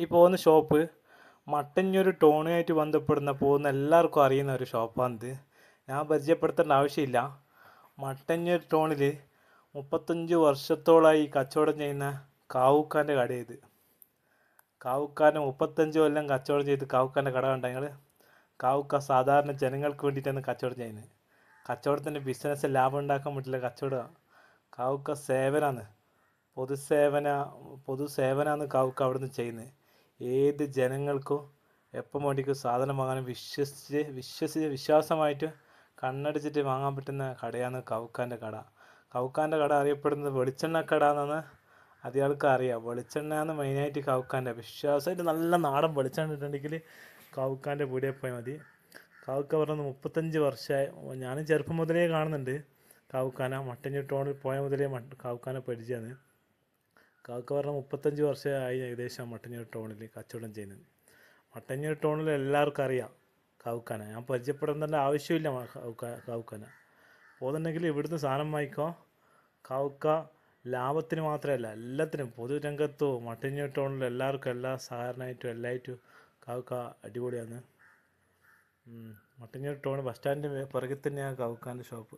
ഈ പോകുന്ന ഷോപ്പ് മട്ടഞ്ഞൊരു ടോണുമായിട്ട് ബന്ധപ്പെടുന്ന പോകുന്ന എല്ലാവർക്കും അറിയുന്ന ഒരു ഷോപ്പാണിത് ഞാൻ പരിചയപ്പെടുത്തേണ്ട ആവശ്യമില്ല. മട്ടഞ്ഞൊരു ടോണിൽ മുപ്പത്തഞ്ച് വർഷത്തോളമായി കച്ചവടം ചെയ്യുന്ന കാവുക്കാന്റെ കടയത് കാവുക്കാരൻ മുപ്പത്തഞ്ച് കൊല്ലം കച്ചവടം ചെയ്ത് കാവുക്കാന്റെ കട കണ്ട ഞങ്ങൾ കാവുക്ക സാധാരണ ജനങ്ങൾക്ക് വേണ്ടിയിട്ടാണ് കച്ചവടം ചെയ്യുന്നത്. കച്ചവടത്തിന്റെ ബിസിനസ് ലാഭം ഉണ്ടാക്കാൻ പറ്റില്ല കച്ചവടം കാവുക്ക സേവനമാണ് പൊതുസേവന പൊതുസേവനമാണ് കാവുക്ക അവിടുന്ന് ചെയ്യുന്നത്. ഏത് ജനങ്ങൾക്കോ എപ്പം വേണ്ടിക്കും സാധനം വാങ്ങാനും വിശ്വസിച്ച് വിശ്വസിച്ച് വിശ്വാസമായിട്ട് കണ്ണടിച്ചിട്ട് വാങ്ങാൻ പറ്റുന്ന കടയാണ് കവുക്കാന്റെ കട. കവുക്കാന്റെ കട അറിയപ്പെടുന്നത് വെളിച്ചെണ്ണ കട എന്നാണ് അധികൾക്ക് അറിയാം. വെളിച്ചെണ്ണയാണ് മെയിനായിട്ട് കവുക്കാന്റെ വിശ്വാസമായിട്ട് നല്ല നാടൻ വെളിച്ചെണ്ണ ഇട്ടുണ്ടെങ്കിൽ കവുക്കാന്റെ പൂടിയെ പോയാൽ മതി. കാവുക്ക പറഞ്ഞത് മുപ്പത്തഞ്ച് വർഷമായി. ഞാനും ചെറുപ്പം മുതലേ കാണുന്നുണ്ട് കാവുക്കാന മട്ടന്നൂർ ടൗണിൽ പോയ മുതലേ കാവുക്കാനെ പരിചയമാണ്. കാക്ക പറഞ്ഞ മുപ്പത്തഞ്ച് വർഷമായി ഏകദേശം മട്ടന്നൂർ ടൗണിൽ കച്ചവടം ചെയ്യുന്നത് മട്ടന്നൂർ ടൗണിൽ എല്ലാവർക്കും അറിയാം കാവുക്കാന. ഞാൻ പരിചയപ്പെടേണ്ട ആവശ്യമില്ല കാവുക്കാന. പോകുന്നുണ്ടെങ്കിൽ ഇവിടുന്ന് സാധനം വാങ്ങിക്കോ. കാവുക്ക ലാഭത്തിന് മാത്രമല്ല എല്ലാത്തിനും പൊതുരംഗത്തോ മട്ടന്നൂർ ടൗണിൽ എല്ലാവർക്കും എല്ലാ സഹകരണമായിട്ടും എല്ലായിട്ടും കാവുക്ക അടിപൊളിയാണ്. മട്ടഞ്ഞൂർ ടൗൺ ബസ് സ്റ്റാൻഡിന്റെ പിറകിൽ തന്നെയാണ് കാവുക്കാന്റെ ഷോപ്പ്.